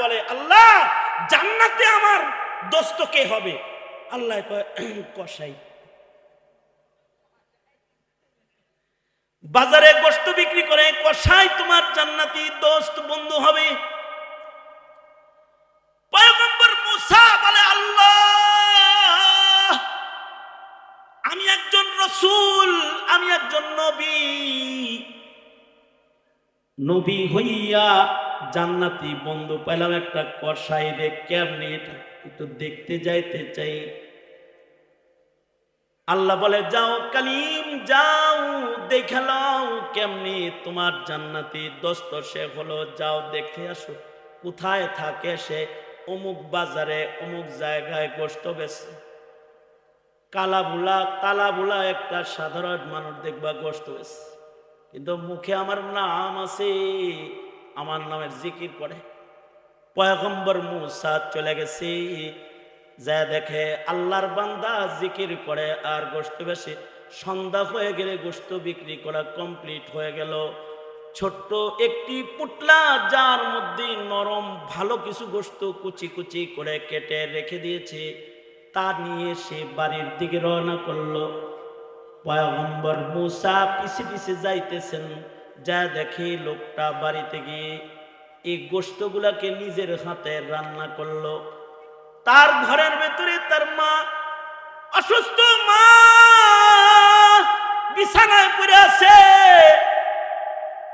বলে, আল্লাহ, জান্নাতে আমার দোস্ত কে হবে? আল্লাহ কয় বাজারে গোস্ত বিক্রি করে, কসাই, তোমার জান্নাতি দোস্ত বন্ধু হবে। পয়গম্বর মুসা বলে, আল্লাহ, আমি একজন রসুল, আমি একজন নবী। নবী হইয়া জান্নাতি বন্ধু পেলাম একটা কষাই রে, কেমনি এটা? একটু দেখতে যাইতে চাই। আল্লাহ বলে, যাও কালিম, যাও, দেখে লও কেমনি তোমার জান্নাতি দোস্ত সে হলো। যাও দেখে আসো, কোথায় থাকে সে? অমুক বাজারে, অমুক জায়গায় গোস্ত বেছে কালাবুলা কালাবুলা একটা সাধারণ মানুষ দেখবা গোস্ত বেছে কিন্তু মুখে আমার নাম আছে। আমার নামের জিকির করে। পয়গম্বর মুসা চলে গেছে। যা দেখে আল্লাহর বান্দা জিকির করে আর গোস্ত বেশি। সন্ধ্যা হয়ে গেলে গোস্ত বিক্রি করা কমপ্লিট হয়ে গেল। ছোট্ট একটি পুটলা যার মধ্যে নরম ভালো কিছু গোস্ত কুচি কুচি করে কেটে রেখে দিয়েছে। তা নিয়ে সে বাড়ির দিকে রওনা করল। পয়গম্বর মুসা পিছে পিছে যাইতেছেন। যা দেখে লোকটা বাড়িতে গিয়ে এই গোস্তগুলাকে নিজের হাতে রান্না করল। তার ঘরের ভেতরে তার মা, অসুস্থ মা, বিছানায় পড়ে আছে।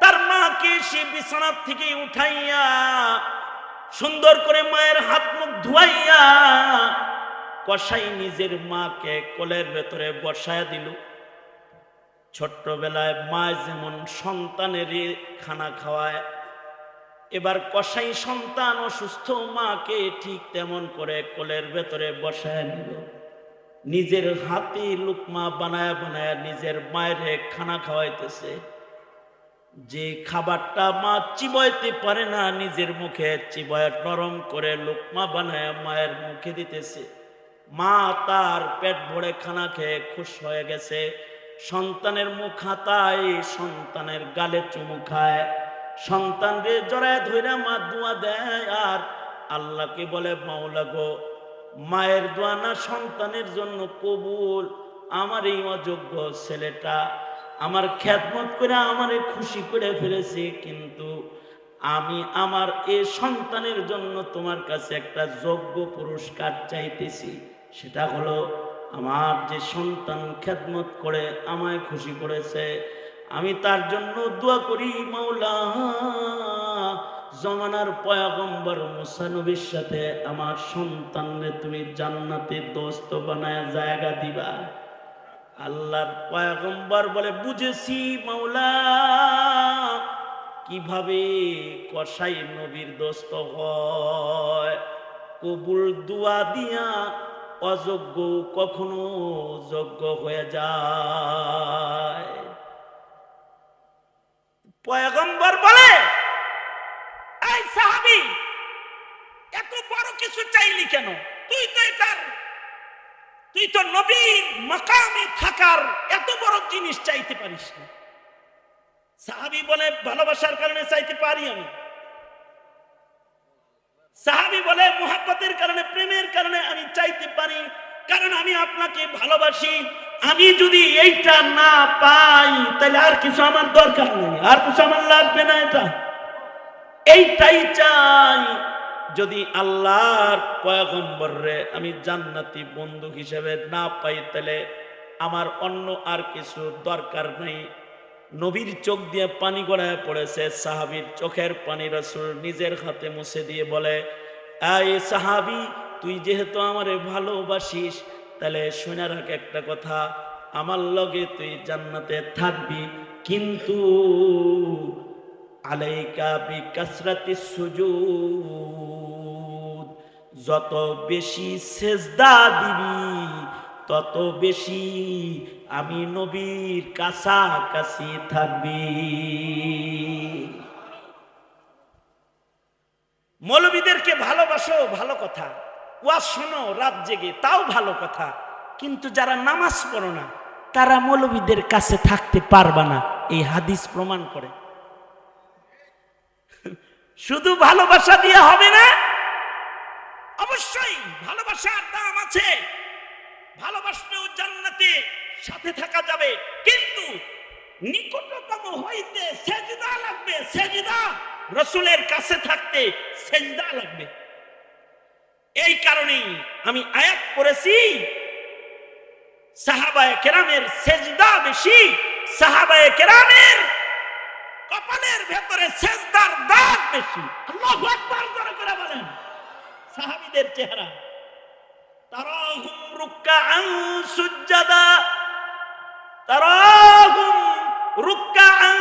তার মাকে সে বিছানার থেকে উঠাইয়া সুন্দর করে মায়ের হাত মুখ ধুয়াইয়া কষাই নিজের মাকে কোলের ভেতরে বসায় দিল। ছোট্টবেলায় মা যেমন সন্তানের খানা খাওয়ায়, এবার কষাই সন্তান অসুস্থ মাকে ঠিক তেমন করে কোলের ভেতরে বসায় নিল। নিজের হাতে লুকমা বানায় বানায় নিজের মায়ের খানা খাওয়াইতেছে। যে খাবারটা মা চিবাইতে পারে না, নিজের মুখে চিবায় নরম করে লুকমা বানায় মায়ের মুখে দিতেছে। মা তার পেট ভরে খানা খেয়ে খুশ হয়ে গেছে। সন্তানের মুখ হাতায়, সন্তানের গালে চুমু খায়। সন্তান রে জড়ায় ধরে মা দোয়া দেয়, আর আল্লাহকে বলে, মাওলা গো, মায়ের দোয়া না সন্তানের জন্য কবুল। আমার এই অযোগ্য ছেলেটা আমার খ্যাতমত করে আমারে খুশি করে ফেলেছে, কিন্তু আমি আমার এ সন্তানের জন্য তোমার কাছে একটা যোগ্য পুরস্কার চাইতেছি। সেটা হলো আমার যে সন্তান খ্যাতমত করে, আমায় খুশি করেছে, আমি তার জন্য দোয়া করি, মাওলা। জমানার পয়াগম্বর মুসানবীর সাথে আমার সন্তানরে তুমি জান্নাতে দোস্ত বানায় জায়গা দিবা। আল্লাহর পয়াগম্বর বলে, বুঝেছি মাওলা। কীভাবে কসাই নবীর দোস্ত হয়? কবুল দুয়া দিয়া অযোগ্য কখনো যোগ্য হয়ে যায়। বলে সাহাবি, এত বড় কিছু চাইলি কেন? তুই তো এটার, তুই তো নবীর মাকামে থাকার এত বড় জিনিস চাইতে পারিস না। সাহাবি বলে, ভালোবাসার কারণে চাইতে পারি আমি। সাহাবি বলে, মোহাব্বতের কারণে, প্রেমের কারণে আমি চাইতে পারি। কারণ আমি আপনাকে ভালোবাসি। আমি যদি এইটা না পাই, তাহলে আর কিছু আমার দরকার নেই। আর কিছু আমার লাগবে না এটা। এইটাই চাই। যদি আল্লাহর পয়গম্বর আমি জান্নাতি বন্ধু হিসেবে না পাই, তাহলে আমার অন্য আর কিছু দরকার নেই। নবীর চোখ দিয়ে পানি গড়ায় পড়েছে। সাহাবির চোখের পানি রসুল নিজের হাতে মুছে দিয়ে বলে এই সাহাবি, তুই যেহেতু আমারে ভালোবাসিস, তাহলে শুনে রাখ একটা কথা, আমার লগে তুই জান্নাতে থাকবি, কিন্তু কাসরাতি যত বেশি সেজদা দিবি, তত বেশি আমি নবীর কাছাকাছি থাকবি। মৌলবীদেরকে ভালোবাসো, ভালো কথা। ওয়াজ শোনো, রাত জেগে, তাও ভালো কথা। কিন্তু যারা নামাজ পড়ো না, তারা মৌলবীদের কাছে থাকতে পারবা না, এই হাদিস প্রমাণ করে। শুধু ভালোবাসা দিয়ে হবে না, অবশ্যই ভালোবাসার দাম আছে। ভালোবাসলেও জান্নাতে সাথে থাকা যাবে। কিন্তু নিকটতম হইতে সেজদা লাগবে, সেজদা রসুলের কাছে থাকতে সেজদা লাগবে। এই কারণেই আমি আয়াত করেছি সাহাবায় কেরামের সেজদা বেশি, সাহাবায় কেরামের কপালের ভেতরে সেজদার দাগ বেশি। আল্লাহু আকবার করে বলেন। সাহাবীদের চেহারা। তারাহুম রুকআন সুজ্জাদা। তারাহুম রুকআন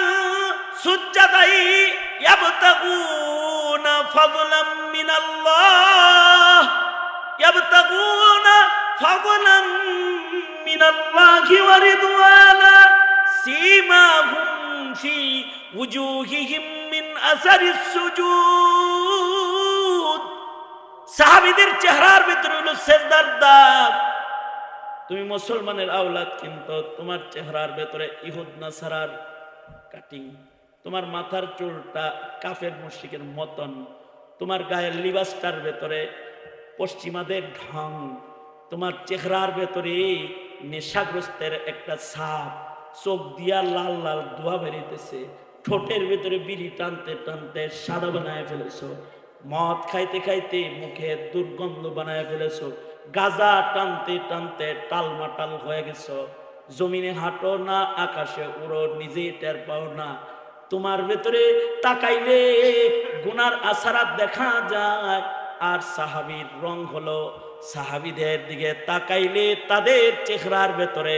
সুজ্জাদাই ইয়াবতাগুনা ফাযলাম মিনাল্লাহ। ইয়াবতাগুনা ফাযলাম মিনাল্লাহি ওয়া রিদওয়ানা। সীমাহুম ফি উজুহিহিম মিন আসারিস সুজুদ। সাহাবিদের চেহারার ভিতরে হলো সেজদার দাগ। তুমি মুসলমানের আওলাদ কিন্তু তোমার চেহারার ভেতরে ইহুদ নাসারার কাটিং তোমার মাথার চুলটা কাফের মুশরিকের মতন, তোমার গায়ের লিবাসটার ভেতরে পশ্চিমাদের ঢং, তোমার চেহারার ভেতরে নেশাগ্রস্তের একটা ছাপ, চোখ দিয়া লাল লাল ধোয়া বেরিতেছে, ঠোঁটের ভেতরে বিড়ি টানতে টানতে সাদা বানায় ফেলেছো, মদ খাইতে খাইতে মুখে দুর্গন্ধ বানায় ফেলেছো গাজা টানতে টানতে টালমাটাল হয়ে গেছো। জমিনে হাঁটো না, আকাশে উড়ো নিজেই টের পাও না। তোমার ভেতরে তাকাইলে গুনার আসারাত দেখা যায়। আর সাহাবির রং হলো সাহাবিদের দিকে তাকাইলে তাদের চেহারার ভেতরে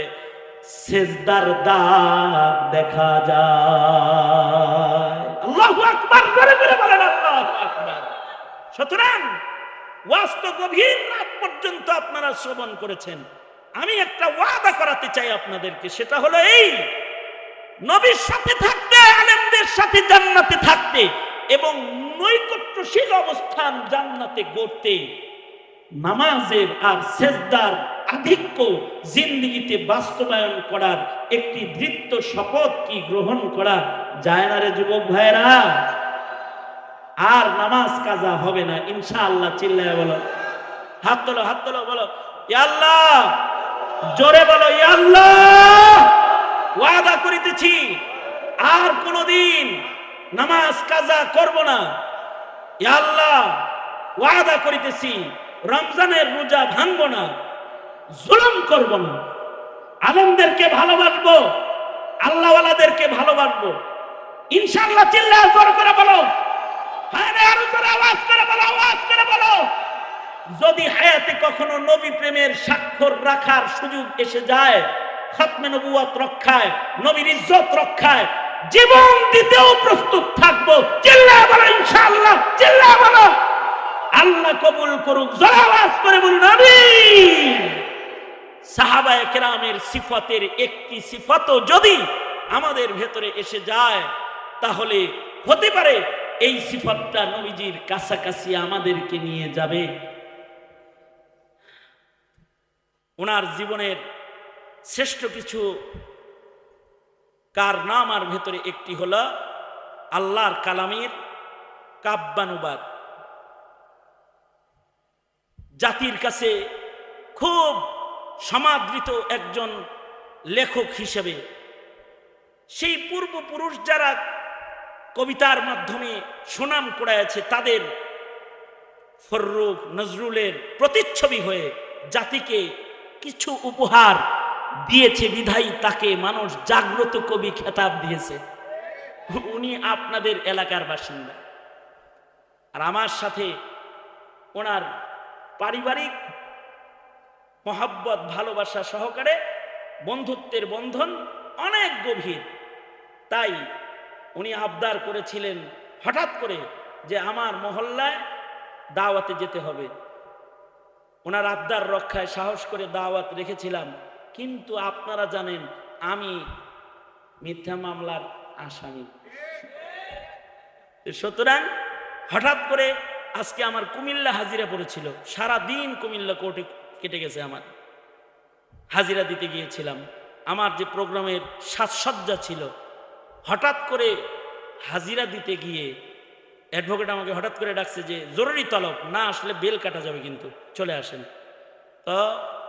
সেজদার দাগ দেখা যায়। আল্লাহু আকবার করে করে বলেন আল্লাহু আকবার। সুতরাং, ওয়াজ তো গভীর রাত। পর্যন্ত আপনারা শ্রবণ করেছেন। আমি একটা ওয়াদা করাতে চাই আপনাদেরকে, সেটা হলো এই, নবীর সাথে থাকতে, আলেমদের সাথে জান্নাতে থাকতে এবং নৈকট্যশীল অবস্থান জান্নাতে গড়তে, নামাজের আর সেজদার আধিক্য জিন্দিগিতে বাস্তবায়ন করার একটি দৃপ্ত শপথ কি গ্রহণ করা যায় না রে যুবক ভাইরা আর নামাজ কাজা হবে না, ইনশাআল্লাহ চিল্লায় বলো। হাত তোলো হাত তোলো, বলো আল্লাহ, জোরে বলো আল্লাহ, ওয়াদা করিতেছি, আর কোনদিন নামাজ, কাজা করব না। আল্লাহ, ওয়াদা করিতেছি, রমজানের রোজা ভাঙব না, জুলুম করব না। আলমদেরকে ভালোবাসবো, আল্লাহওয়ালাদেরকে ভালোবাসবো। ইনশাআল্লাহ চিল্লা জোর করে বলো হ্যাঁ আরও জোরে আওয়াজ করে বলো, আওয়াজ করে বলো। যদি হায়াতে কখনো নবী প্রেমের স্বাক্ষর রাখার সুযোগ এসে যায়, খাতমে নবুয়াত রক্ষায়, নবীর ইজ্জত রক্ষায়, জীবন দিতেও প্রস্তুত থাকব। চিল্লা বলো ইনশাআল্লাহ, চিল্লা বলো। আল্লাহ কবুল করুক আওয়াজ করে বলুন, আমিন। সাহাবায়ে কেরামের সিফাতের একটি সিফাতও যদি আমাদের ভেতরে এসে যায়, তাহলে হতে পারে এই সিফাতটা নবীজির কাছাকাছি আমাদেরকে নিয়ে যাবে। ওনার জীবনের শ্রেষ্ঠ কিছু কার নাম আর ভেতরে একটি হল আল্লাহর কালামের কাব্যানুবাদ। জাতির কাছে খুব সমাদৃত একজন লেখক হিসেবে সেই পূর্বপুরুষ যারা কবিতার মাধ্যমে সুনাম কুড়াইছে তাদের ফররুখ নজরুলের প্রতিচ্ছবি হয়ে জাতিকে কিছু উপহার দিয়েছে বিধায়ী, তাকে মানুষ জাগ্রত কবি খেতাব দিয়েছে। উনি আপনাদের এলাকার বাসিন্দা। আর আমার সাথে ওনার পারিবারিক মহাব্বত, ভালোবাসা সহকারে বন্ধুত্বের বন্ধন অনেক গভীর। তাই উনি আবদার করেছিলেন হঠাৎ করে যে আমার মহল্লায় দাওয়াতে যেতে হবে। ওনার আবদার রক্ষায় সাহস করে দাওয়াত রেখেছিলাম। কিন্তু আপনারা জানেন, আমি মিথ্যা মামলার আসামি। সুতরাং হঠাৎ করে আজকে আমার কুমিল্লা হাজিরা পড়েছিল। সারা দিন কুমিল্লা কোর্টে কেটে গেছে আমার। হাজিরা দিতে গিয়েছিলাম। আমার যে প্রোগ্রামের সাজসজ্জা ছিল, হঠাৎ করে হাজিরা দিতে গিয়ে অ্যাডভোকেট আমাকে হঠাৎ করে ডাকছে যে, জরুরি তলব, না আসলে বেল কাটা যাবে কিন্তু, চলে আসেন। তো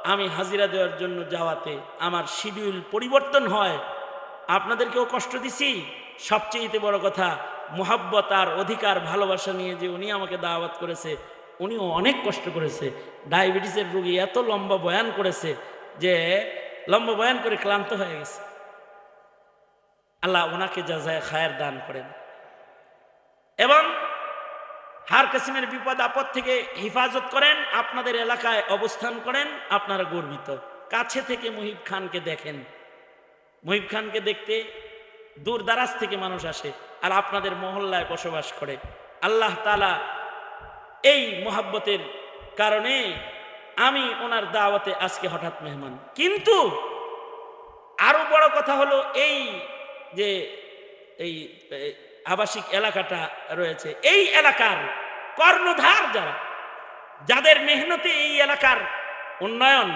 আমি হাজিরা দেওয়ার জন্য যাওয়াতে আমার শিডিউল পরিবর্তন হয়। আপনাদেরকেও কষ্ট দিছি। সবচেয়ে বড় কথা, মোহাব্বত আর অধিকার, ভালোবাসা নিয়ে যে উনি আমাকে দাওয়াত করেছে, উনিও অনেক কষ্ট করেছে। ডায়াবেটিসের রোগী এত লম্বা বয়ান করেছে যে, লম্বা বয়ান করে ক্লান্ত হয়ে গেছে। আল্লাহ ওনাকে যা যায় খায়ের দান করেন। এবং হার কাসিমের বিপদ আপদ থেকে হেফাজত করেন, আপনাদের এলাকায় অবস্থান করেন, আপনারা গর্বিত। কাছে থেকে মুহিব খানকে দেখেন। মুহিব খানকে দেখতে দূর দারাজ থেকে মানুষ আসে আর আপনাদের মহল্লায় বসবাস করে। আল্লাহ তালা এই মোহাব্বতের কারণে আমি ওনার দাওয়াতে আজকে হঠাৎ মেহমান। কিন্তু আরও বড় কথা হলো এই যে এই আবাসিক এলাকাটা রয়েছে। এই এলাকার কর্ণধার যারা, যাদের মেহনতে এই এলাকার উন্নয়ন,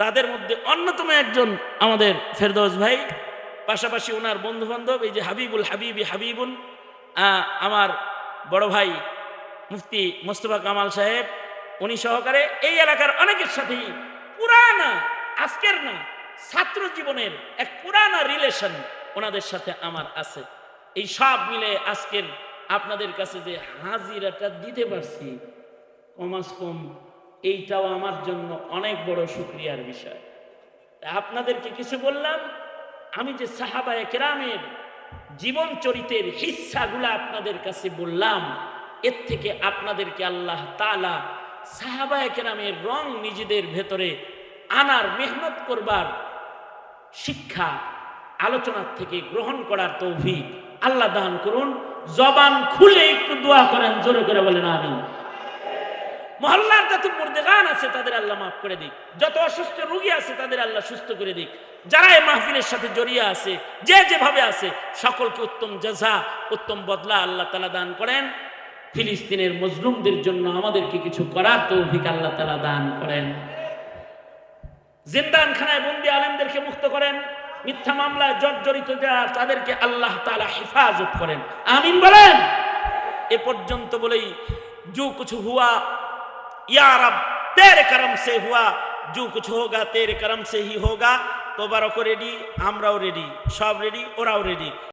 তাদের মধ্যে অন্যতম একজন আমাদের ফেরদৌস ভাই। পাশাপাশি ওনার বন্ধু বান্ধব এই যে হাবিবুল হাবিবি হাবিবুল আমার বড় ভাই মুফতি মোস্তফা কামাল সাহেব, উনি সহকারে এই এলাকার অনেকের সাথেই পুরানা, আজকের না ছাত্র জীবনের এক পুরানা রিলেশন ওনাদের সাথে আমার আছে। এই সব মিলে আজকের আপনাদের কাছে যে হাজিরাটা দিতে পারছি কমাস কম এইটাও আমার জন্য অনেক বড় শুক্রিয়ার বিষয়। আপনাদেরকে কিছু বললাম, আমি যে সাহাবায়ে কেরামের জীবন চরিতের হিস্সাগুলো আপনাদের কাছে বললাম, এর থেকে আপনাদেরকে আল্লাহ তালা সাহাবায়ে কেরামের রং নিজেদের ভেতরে আনার মেহনত করবার শিক্ষা আলোচনার থেকে গ্রহণ করার তৌফিক আল্লাহ দান করুন। জবান খুলে একটু দোয়া করেন, জোরে করে বলেন আমি মহল্লার যত মুর্দেগান আছে, তাদের আল্লাহ মাফ করে দিক। যত অসুস্থ রোগী আছে, তাদের আল্লাহ সুস্থ করে দিক। যারা এই মাহফিলের সাথে জড়িয়ে আছে, যে যেভাবে আছে, সকলকে উত্তম জাজা উত্তম বদলা আল্লাহ তালা দান করেন। ফিলিস্তিনের মজলুমদের জন্য আমাদেরকে কিছু করার তৌফিক আল্লাহ তালা দান করেন। জিন্দান খানায় বন্দি আলেমদেরকে মুক্ত করেন। মিথ্যা মামলায় জর্জরিত যারা, তাদেরকে আল্লাহ তালা হেফাজত করেন। আমিন বলেন? এ পর্যন্ত বলেই যু কিছু হুয়া ইয়ারাব তের করম সে হুয়া, যু কিছু হোগা, তের করম সে হি হোগা তোবারকও রেডি, আমরাও রেডি, সব রেডি, ওরাও রেডি।